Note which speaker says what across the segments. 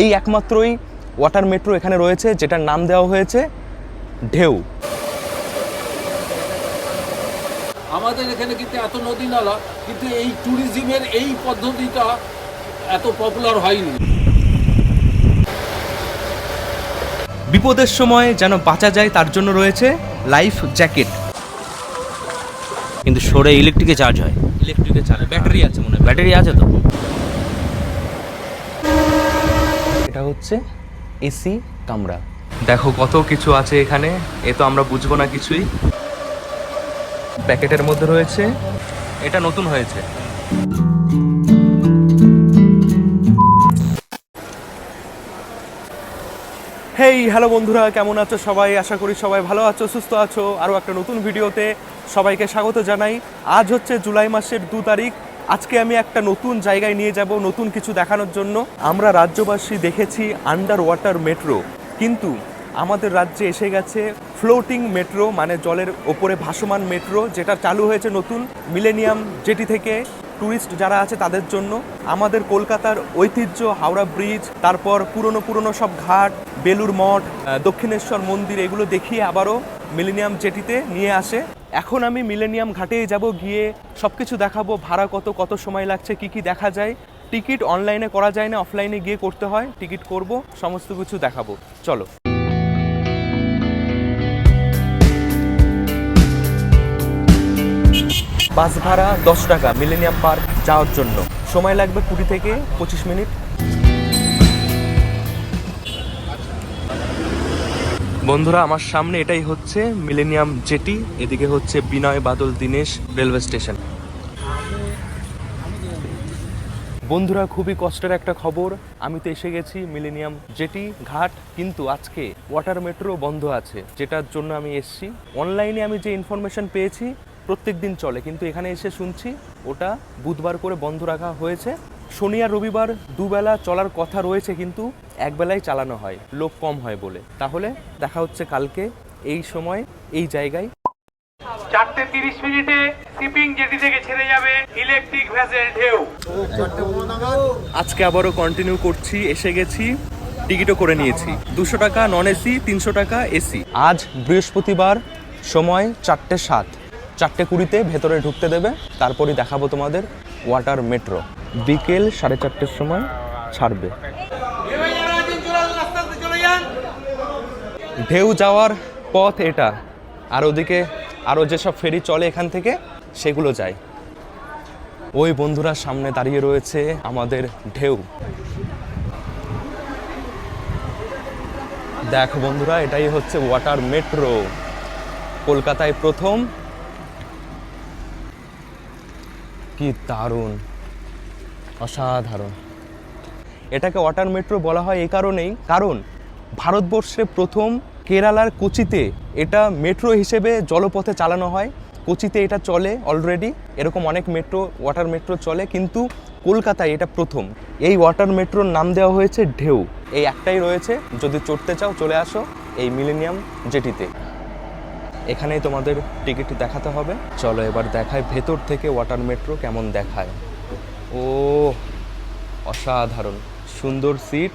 Speaker 1: এই একমাত্রই water metro এখানে রয়েছে যেটার নাম দেওয়া হয়েছে ঢেউ।
Speaker 2: আমাদের এখানে কিন্তু এত নদী নালা কিন্তু এই ট্যুরিজমের এই পদ্ধতিটা এত পপুলার হয়নি।
Speaker 1: বিপদের সময় যেন বাঁচা যায় তার জন্য রয়েছে লাইফ জ্যাকেট
Speaker 3: কিন্তু সরে ইলেকট্রিকে চার্জ হয়।
Speaker 1: ইলেকট্রিকে চালে ব্যাটারি আছে মনে হয়।
Speaker 3: ব্যাটারি আছে তো।
Speaker 1: এটা হচ্ছে এসি কামরা। দেখো কত কিছু আছে এখানে এ তো আমরা বুঝব না কিছুই। প্যাকেটের মধ্যে রয়েছে এটা নতুন হয়েছে। হেই হ্যালো বন্ধুরা কেমন আছো সবাই? আশা করি সবাই ভালো আছো সুস্থ আছো। আরও একটা নতুন ভিডিওতে সবাইকে স্বাগত জানাই। আজ হচ্ছে জুলাই মাসের দু তারিখ আজকে আমি একটা নতুন জায়গায় নিয়ে যাব, নতুন কিছু দেখানোর জন্য। আমরা রাজ্যবাসী দেখেছি আন্ডার ওয়াটার মেট্রো কিন্তু আমাদের রাজ্যে এসে গেছে ফ্লোটিং মেট্রো মানে জলের ওপরে ভাসমান মেট্রো যেটা চালু হয়েছে নতুন মিলেনিয়াম জেটি থেকে ট্যুরিস্ট যারা আছে তাদের জন্য। আমাদের কলকাতার ঐতিহ্য, হাওড়া ব্রিজ তারপর পুরনো পুরনো সব ঘাট বেলুর মঠ দক্ষিণেশ্বর মন্দির, এগুলো দেখিয়ে আবারও মিলেনিয়াম জেটিতে নিয়ে আসে। এখন আমি মিলেনিয়াম ঘাটেই যাব, গিয়ে সব কিছু দেখাবো, ভাড়া কত কত সময় লাগছে, কি কি দেখা যায়। টিকিট অনলাইনে করা যায় না, অফলাইনে গিয়ে করতে হয়, টিকিট করব, সমস্ত কিছু দেখাবো। চলো। বাস ভাড়া দশ টাকা, মিলেনিয়াম পার্ক যাওয়ার জন্য। সময় লাগবে কুড়ি থেকে পঁচিশ মিনিট। বন্ধুরা, আমার সামনে এটাই হচ্ছে মিলেনিয়াম জেটি এদিকে হচ্ছে বিনয় বাদল দীনেশ রেলওয়ে স্টেশন বন্ধুরা, খুবই কষ্টের একটা খবর। আমি তো এসে গেছি মিলেনিয়াম জেটি ঘাট, কিন্তু আজকে ওয়াটার মেট্রো বন্ধ আছে, যেটার জন্য আমি এসেছি। অনলাইনে আমি যে ইনফরমেশন পেয়েছি প্রত্যেক দিন চলে, কিন্তু এখানে এসে শুনছি, ওটা বুধবার করে বন্ধ রাখা হয়েছে। শনি আর রবিবার দুবেলা চলার কথা রয়েছে কিন্তু একবেলায় চালানো হয় লোক কম হয় বলে। তাহলে দেখা হচ্ছে কালকে এই সময় এই জায়গায়।
Speaker 4: চারটে তিরিশ মিনিটে শিপিং জেটি থেকে ছেড়ে যাবে ইলেকট্রিক ভ্যাসেল ঢেউ।
Speaker 1: আজকে আবারও কন্টিনিউ করছি এসে গেছি টিকিটও করে নিয়েছি। দুশো টাকা নন এসি তিনশো টাকা এসি আজ বৃহস্পতিবার সময় চারটে সাত। চারটে কুড়িতে ভেতরে ঢুকতে দেবে তারপরই দেখাবো তোমাদের ওয়াটার মেট্রো বিকেল সাড়ে চারটের সময় ছাড়বে। ঢেউ যাওয়ার পথ এটা। আর ওদিকে আরও যেসব ফেরি চলে এখান থেকে, সেগুলো যায়। ওই বন্ধুরা সামনে দাঁড়িয়ে রয়েছে আমাদের ঢেউ। দেখো বন্ধুরা, এটাই হচ্ছে ওয়াটার মেট্রো। কলকাতায় প্রথম। কি দারুণ। অসাধারণ। এটাকে ওয়াটার মেট্রো বলা হয় এই কারণেই, কারণ ভারতবর্ষে প্রথম কেরালার কোচিতে এটা মেট্রো হিসেবে জলপথে চালানো হয়। কোচিতে এটা চলে অলরেডি এরকম অনেক মেট্রো, ওয়াটার মেট্রো চলে, কিন্তু কলকাতায় এটা প্রথম। এই ওয়াটার মেট্রোর নাম দেওয়া হয়েছে ঢেউ। এই একটাই রয়েছে, যদি চড়তে চাও চলে আসো এই মিলেনিয়াম জেটিতে। এখানেই তোমাদের টিকিট দেখাতে হবে। চলো এবার দেখায় ভেতর থেকে ওয়াটার মেট্রো কেমন দেখায়। ও, অসাধারণ। সুন্দর সিট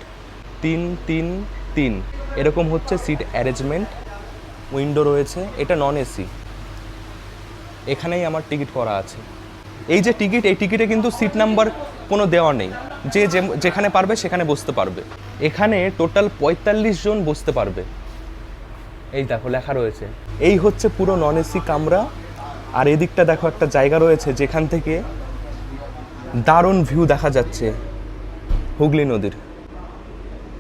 Speaker 1: তিন তিন তিন। এরকম হচ্ছে সিট অ্যারেঞ্জমেন্ট উইন্ডো রয়েছে। এটা নন এসি এখানেই আমার টিকিট করা আছে। এই যে টিকিট এই টিকিটে কিন্তু সিট নাম্বার কোনো দেওয়া নেই। যে যেখানে পারবে সেখানে বসতে পারবে। এখানে টোটাল পঁয়তাল্লিশ জন বসতে পারবে। এই দেখো, লেখা রয়েছে। এই হচ্ছে পুরো নন এসি কামরা। আর এদিকটা দেখো একটা জায়গা রয়েছে যেখান থেকে দারুণ ভিউ দেখা যাচ্ছে হুগলি নদীর।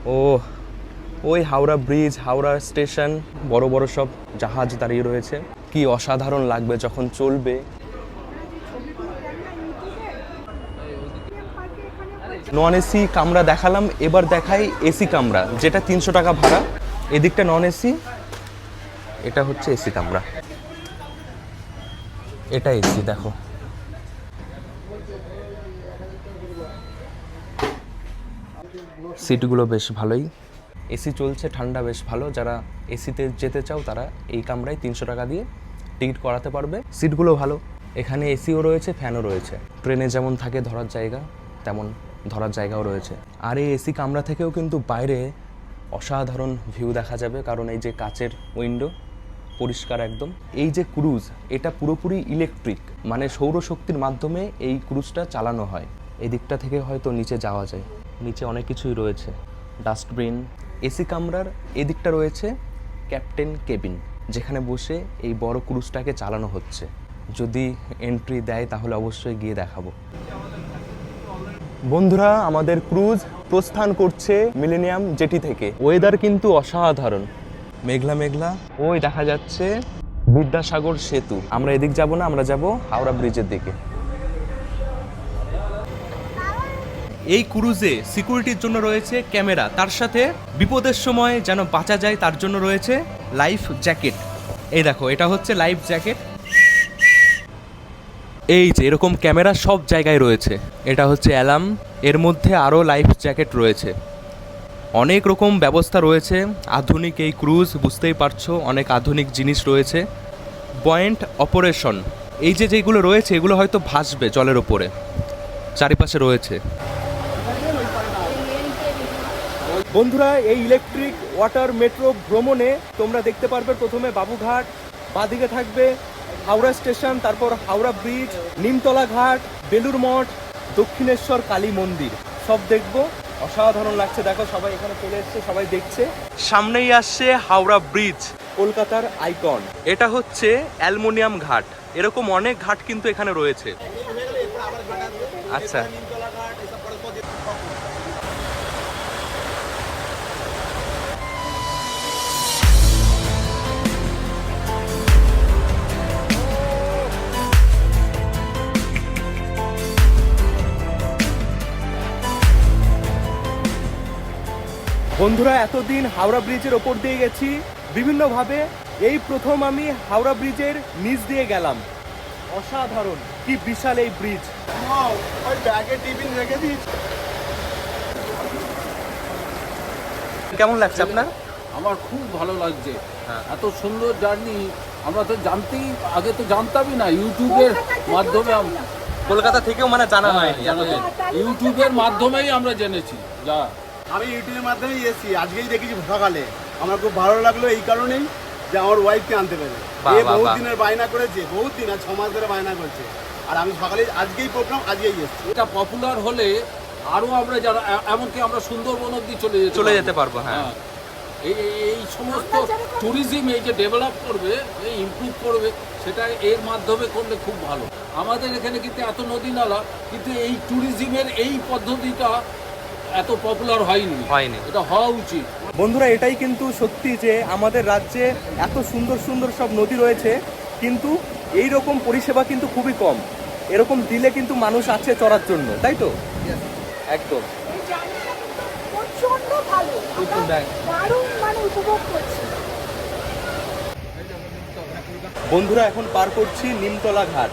Speaker 1: ও ওই হাওড়া ব্রিজ, হাওড়া স্টেশন, বড় বড় সব জাহাজ দাঁড়িয়ে রয়েছে। কি অসাধারণ লাগবে যখন চলবে। নন এসি কামরা দেখালাম, এবার দেখাই এসি কামরা, যেটা তিনশো টাকা ভাড়া। এদিকটা নন এসি এটা হচ্ছে এসি কামরা। এটা এসি দেখো। সিটগুলো বেশ ভালোই। এসি চলছে, ঠান্ডা বেশ ভালো। যারা এসিতে যেতে চাও, তারা এই কামরায় তিনশো টাকা দিয়ে টিকিট করাতে পারবে। সিটগুলো ভালো। এখানে এসিও রয়েছে ফ্যানও রয়েছে। ট্রেনে যেমন থাকে ধরার জায়গা, তেমন ধরার জায়গাও রয়েছে। আর এই এসি কামরা থেকেও কিন্তু বাইরে অসাধারণ ভিউ দেখা যাবে, কারণ এই যে কাচের উইন্ডো পরিষ্কার একদম। এই যে ক্রুজ এটা পুরোপুরি ইলেকট্রিক মানে সৌরশক্তির মাধ্যমে এই ক্রুজটা চালানো হয়। এই দিকটা থেকে হয়তো নিচে যাওয়া যায়। নিচে অনেক কিছুই রয়েছে। ডাস্টবিন এসি কামরার এদিকটা রয়েছে ক্যাপ্টেন কেবিন যেখানে বসে এই বড় ক্রুজটাকে চালানো হচ্ছে। যদি এন্ট্রি দেয় তাহলে অবশ্যই গিয়ে দেখাবো। বন্ধুরা, আমাদের ক্রুজ প্রস্থান করছে মিলেনিয়াম জেটি থেকে। ওয়েদার কিন্তু অসাধারণ। মেঘলা মেঘলা। ওই দেখা যাচ্ছে বিদ্যাসাগর সেতু। আমরা এদিক যাব না, আমরা যাব হাওড়া ব্রিজের দিকে। এই ক্রুজে সিকিউরিটির জন্য রয়েছে ক্যামেরা। তার সাথে বিপদের সময় যেন বাঁচা যায়, তার জন্য রয়েছে লাইফ জ্যাকেট। এই দেখো, এটা হচ্ছে লাইফ জ্যাকেট। এই যে, এরকম ক্যামেরা সব জায়গায় রয়েছে। এটা হচ্ছে অ্যালার্ম। এর মধ্যে আরও লাইফ জ্যাকেট রয়েছে। অনেক রকম ব্যবস্থা রয়েছে। আধুনিক এই ক্রুজ, বুঝতেই পারছ, অনেক আধুনিক জিনিস রয়েছে। Point operation. এই যে যেগুলো রয়েছে, এগুলো হয়তো ভাসবে জলের ওপরে। চারিপাশে রয়েছে। বন্ধুরা, এই ইলেকট্রিক ওয়াটার মেট্রো ভ্রমণে তোমরা দেখতে পারবে প্রথমে বাবুঘাট, বাদিকে থাকবে হাওড়া স্টেশন, তারপর হাওড়া ব্রিজ, নিমতলা ঘাট, বেলুর মঠ, দক্ষিণেশ্বর কালী মন্দির। সব দেখব। অসাধারণ লাগছে। দেখো, সবাই এখানে চলে এসছে, সবাই দেখছে। সামনেই আসছে হাওড়া ব্রিজ। কলকাতার আইকন এটা হচ্ছে অ্যালমোনিয়াম ঘাট। এরকম অনেক ঘাট কিন্তু এখানে রয়েছে। আচ্ছা। বন্ধুরা এতদিন হাওড়া ব্রিজের ওপর দিয়ে গেছি। বিভিন্নভাবে এই প্রথম আমি হাওড়া ব্রিজের নিচ দিয়ে গেলাম। অসাধারণ কি বিশাল এই ব্রিজ। কেমন লাগছে আপনার?
Speaker 2: আমার খুব ভালো লাগছে।
Speaker 1: হ্যাঁ।
Speaker 2: এত সুন্দর জার্নি আমরা তো জানতেই আগে তো জানতামই না ইউটিউবের মাধ্যমে
Speaker 1: কলকাতা থেকেও মানে জানা
Speaker 2: হ্যাঁ,
Speaker 1: হয়নি।
Speaker 2: জানা ইউটিউবের মাধ্যমেই আমরা জেনেছি যা।
Speaker 3: আমি ইউটিউবের মাধ্যমেই এসেছি। আজকেই দেখেছি সকালে। আমার খুব ভালো লাগল এই কারণেই যে আমার ওয়াইফকে আনতে পেরে।
Speaker 1: বাহ,
Speaker 3: এ বহুত দিনের বায়না করেছে বহুত দিন আর ছ মাস ধরে বায়না করছে। আর আমি সকালে আজকেই প্রোগ্রাম আজকেই এসেছি।
Speaker 2: এটা পপুলার হলে আরও আমরা যারা এমনকি আমরা সুন্দরবন অব্দি চলে যেতে
Speaker 1: চলে
Speaker 2: পারব।
Speaker 1: যেতে পারব, হ্যাঁ।
Speaker 2: এই এই- এই সমস্ত ট্যুরিজম এই যে ডেভেলপ করবে এই ইমপ্রুভ করবে সেটা এর মাধ্যমে করলে খুব ভালো। আমাদের এখানে কিন্তু এত নদী নালা কিন্তু এই ট্যুরিজমের এই পদ্ধতিটা এত পপুলার হয়নি।
Speaker 1: হয়নি।
Speaker 2: এটা হওয়া উচিত।
Speaker 1: বন্ধুরা এটাই কিন্তু সত্যি যে আমাদের রাজ্যে এত সুন্দর সুন্দর সব নদী রয়েছে কিন্তু এই রকম পরিষেবা কিন্তু খুবই কম। এরকম দিলে কিন্তু মানুষ আছে চড়ার জন্য তাই তো? একদম।
Speaker 5: মানে
Speaker 1: বন্ধুরা এখন পার করছি নিমতলা ঘাট।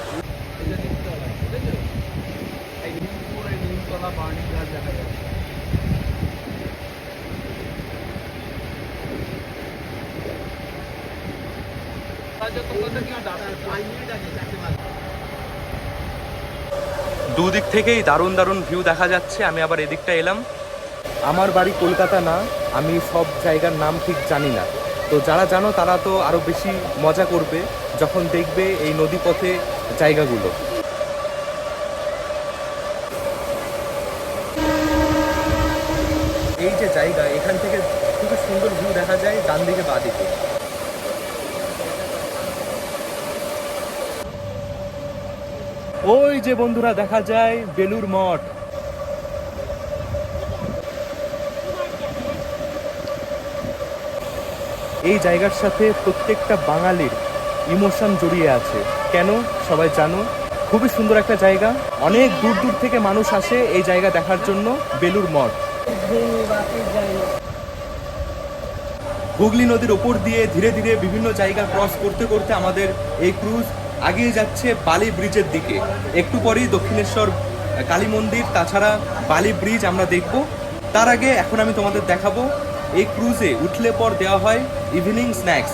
Speaker 1: দুদিক থেকেই দারুণ দারুণ ভিউ দেখা যাচ্ছে, আমি আবার এদিকটা এলাম। আমার বাড়ি কলকাতা না, আমি সব জায়গার নাম ঠিক জানি না। তো যারা জানো, তারা তো আরও বেশি মজা করবে যখন দেখবে এই নদীপথে জায়গাগুলো। এই যে জায়গা, এখান থেকে খুবই সুন্দর ভিউ দেখা যায় ডান দিকে বাঁ ওই যে বন্ধুরা, দেখা যায় বেলুর মঠ। এই জায়গার সাথে প্রত্যেকটা বাঙালির ইমোশন জড়িয়ে আছে। কেন? সবাই জানো, খুবই সুন্দর একটা জায়গা। অনেক দূর দূর থেকে মানুষ আসে এই জায়গা দেখার জন্য বেলুর মঠ। হুগলি নদীর ওপর দিয়ে ধীরে ধীরে বিভিন্ন জায়গা ক্রস করতে করতে আমাদের এই ক্রুজ আগিয়ে যাচ্ছে বালি ব্রিজের দিকে। একটু পরেই দক্ষিণেশ্বর, কালী মন্দির, তাছাড়া বালি ব্রিজ আমরা দেখব। তার আগে এখন আমি তোমাদের দেখাবো, এই ক্রুজে উঠলে পর দেওয়া হয় ইভিনিং স্ন্যাক্স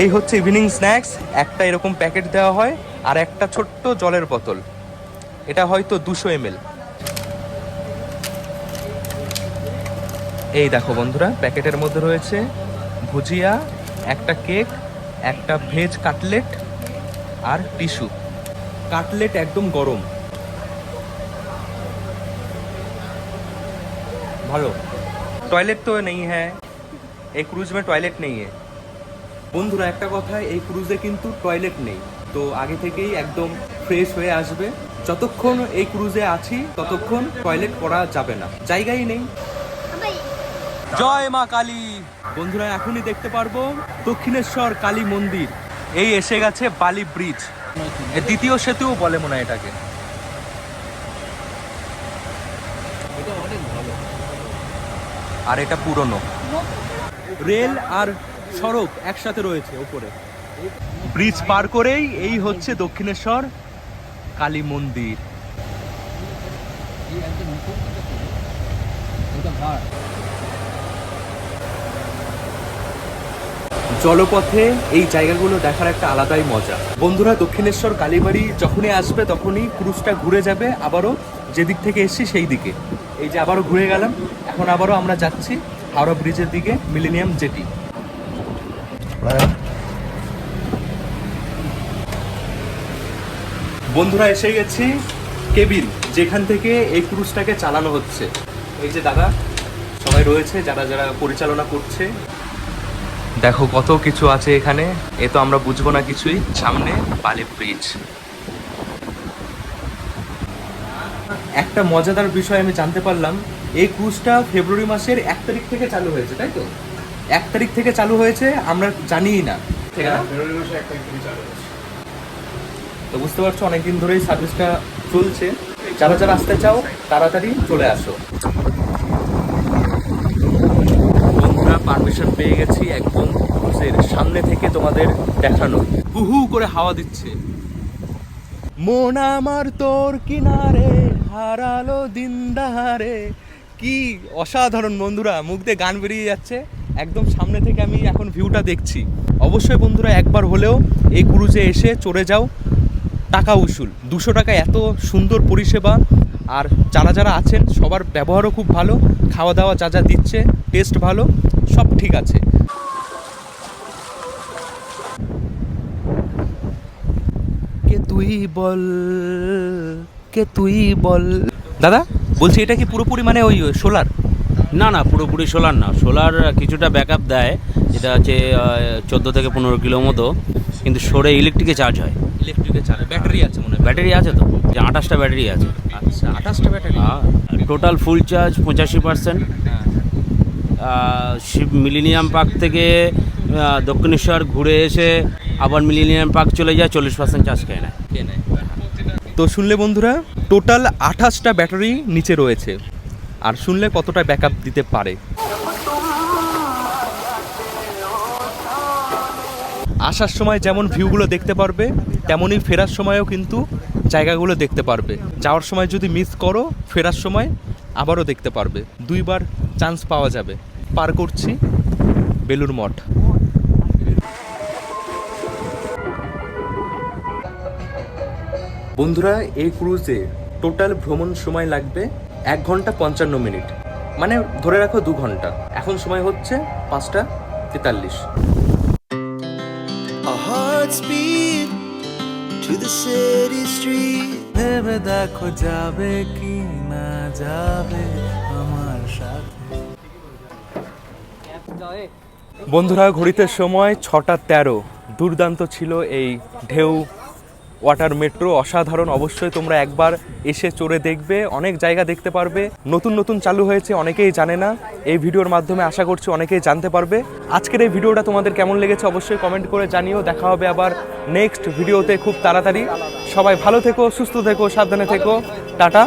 Speaker 1: এই হচ্ছে ইভিনিং স্ন্যাক্স একটা এরকম প্যাকেট দেওয়া হয় আর একটা ছোট্ট জলের বোতল। এটা হয়তো দুশো এমএল এই দেখো বন্ধুরা প্যাকেটের মধ্যে রয়েছে ভুজিয়া, একটা কেক একটা ভেজ কাটলেট আর টিস্যু। কাটলেট একদম গরম। ভালো। টয়লেট তো নেই হ্যাঁ। এই ক্রুজ মে টয়লেট নেই বন্ধুরা, একটা কথা এই ক্রুজে কিন্তু টয়লেট নেই। তো আগে থেকেই একদম ফ্রেশ হয়ে আসবে। যতক্ষণ এই ক্রুজে আছি, ততক্ষণ টয়লেট করা যাবে না। জায়গাই নেই। জয় মা কালী। বন্ধুরা, এখনই দেখতে পারব দক্ষিণেশ্বর কালী মন্দির। এই এসে গেছে বালি ব্রিজ। দ্বিতীয় সেতুও বলে মনে হয় এটাকে। আর এটা পুরনো। রেল আর সড়ক একসাথে রয়েছে উপরে ব্রিজ পার করেই এই হচ্ছে দক্ষিণেশ্বর, কালী মন্দির
Speaker 2: একদম মুখোশ দিকে তো। ওটা ঘাট
Speaker 1: জলপথে এই জায়গাগুলো দেখার একটা আলাদাই মজা। বন্ধুরা, দক্ষিণেশ্বর কালীবাড়ি যখনই আসবে তখনই ক্রুজটা ঘুরে যাবে। আবারও যেদিক থেকে এসছি সেই দিকে। এই যে আবারও ঘুরে গেলাম, এখন আবারও আমরা যাচ্ছি হাওড়া ব্রিজের দিকে মিলেনিয়াম জেটি বন্ধুরা, এসে গেছি কেবিন, যেখান থেকে এই ক্রুজটাকে চালানো হচ্ছে। এই যে দাদা, সবাই রয়েছে, যারা যারা পরিচালনা করছে। দেখো কত কিছু আছে এখানে। এ তো আমরা বুঝব না কিছুই। সামনে বালি ব্রিজ একটা মজাদার বিষয় আমি জানতে পারলাম এই ক্রুজটা ফেব্রুয়ারি মাসের এক তারিখ থেকে চালু হয়েছে তাই তো? এক তারিখ থেকে চালু হয়েছে আমরা জানিই না। তো বুঝতে পারছ অনেকদিন ধরেই সার্ভিসটা চলছে। যারা যারা আসতে চাও তাড়াতাড়ি চলে আসো বন্ধুরা পারমিশন পেয়ে গেছি একদম ক্রুজের সামনে থেকে তোমাদের দেখানো হু হু করে হাওয়া দিচ্ছে। মন আমার তোর কিনারে হারালো দিন দাহারে। কি অসাধারণ বন্ধুরা মুখ দিয়ে গান বেরিয়ে যাচ্ছে। একদম সামনে থেকে আমি এখন ভিউটা দেখছি। অবশ্যই বন্ধুরা একবার হলেও এই ক্রুজে এসে চড়ে যাও। টাকা উসুল দুশো টাকা এত সুন্দর পরিষেবা। আর যারা যারা আছেন সবার ব্যবহারও খুব ভালো খাওয়া দাওয়া যা যা দিচ্ছে টেস্ট ভালো। সব ঠিক আছে। কে তুই বল কে তুই বল। দাদা বলছি এটা কি পুরোপুরি মানে ওই সোলার?
Speaker 6: না না পুরোপুরি সোলার না। সোলার কিছুটা ব্যাকআপ দেয় যেটা হচ্ছে চোদ্দ থেকে পনেরো কিলো মতো কিন্তু সরে ইলেকট্রিকে চার্জ হয়।
Speaker 1: ইলেকট্রিকে চালে ব্যাটারি আছে মনে হয়।
Speaker 6: ব্যাটারি আছে তো? যে আঠাশটা ব্যাটারি আছে।
Speaker 1: আচ্ছা আঠাশটা ব্যাটারি
Speaker 6: টোটাল ফুল চার্জ পঁচাশি পার্সেন্ট শিব মিলিনিয়াম পার্ক থেকে দক্ষিণেশ্বর ঘুরে এসে আবার মিলিনিয়াম পার্ক চলে যায়, চল্লিশ পার্সেন্ট চার্জ খেয়ে নেয়।
Speaker 1: তো শুনলে বন্ধুরা, টোটাল আঠাশটা ব্যাটারি নিচে রয়েছে। আর শুনলে কতটা ব্যাকআপ দিতে পারে? আসার সময় যেমন ভিউগুলো দেখতে পারবে, তেমনই ফেরার সময়ও কিন্তু জায়গাগুলো দেখতে পারবে। যাওয়ার সময় যদি মিস করো, ফেরার সময় আবারও দেখতে পারবে। দুইবার চান্স পাওয়া যাবে। পার করছি বেলুর মঠ। বন্ধুরা এই ক্রুজে টোটাল ভ্রমণ সময় লাগবে এক ঘণ্টা পঞ্চান্ন মিনিট। মানে ধরে রাখো দু ঘণ্টা। এখন সময় হচ্ছে পাঁচটা তেতাল্লিশ.
Speaker 7: ভেবে দেখো যাবে কি না যাবে।
Speaker 1: বন্ধুরা, ঘড়িতে সময় ছটা তেরো। দুর্দান্ত ছিল এই ঢেউ ওয়াটার মেট্রো। অসাধারণ, অবশ্যই তোমরা একবার এসে চড়ে দেখবে, অনেক জায়গা দেখতে পারবে। নতুন নতুন চালু হয়েছে, অনেকেই জানে না। এই ভিডিওর মাধ্যমে আশা করছি অনেকেই জানতে পারবে। আজকের এই ভিডিওটা তোমাদের কেমন লেগেছে অবশ্যই কমেন্ট করে জানিও। দেখা হবে আবার নেক্সট ভিডিওতে খুব তাড়াতাড়ি। সবাই ভালো থেকো, সুস্থ থেকো, সাবধানে থেকো। টাটা।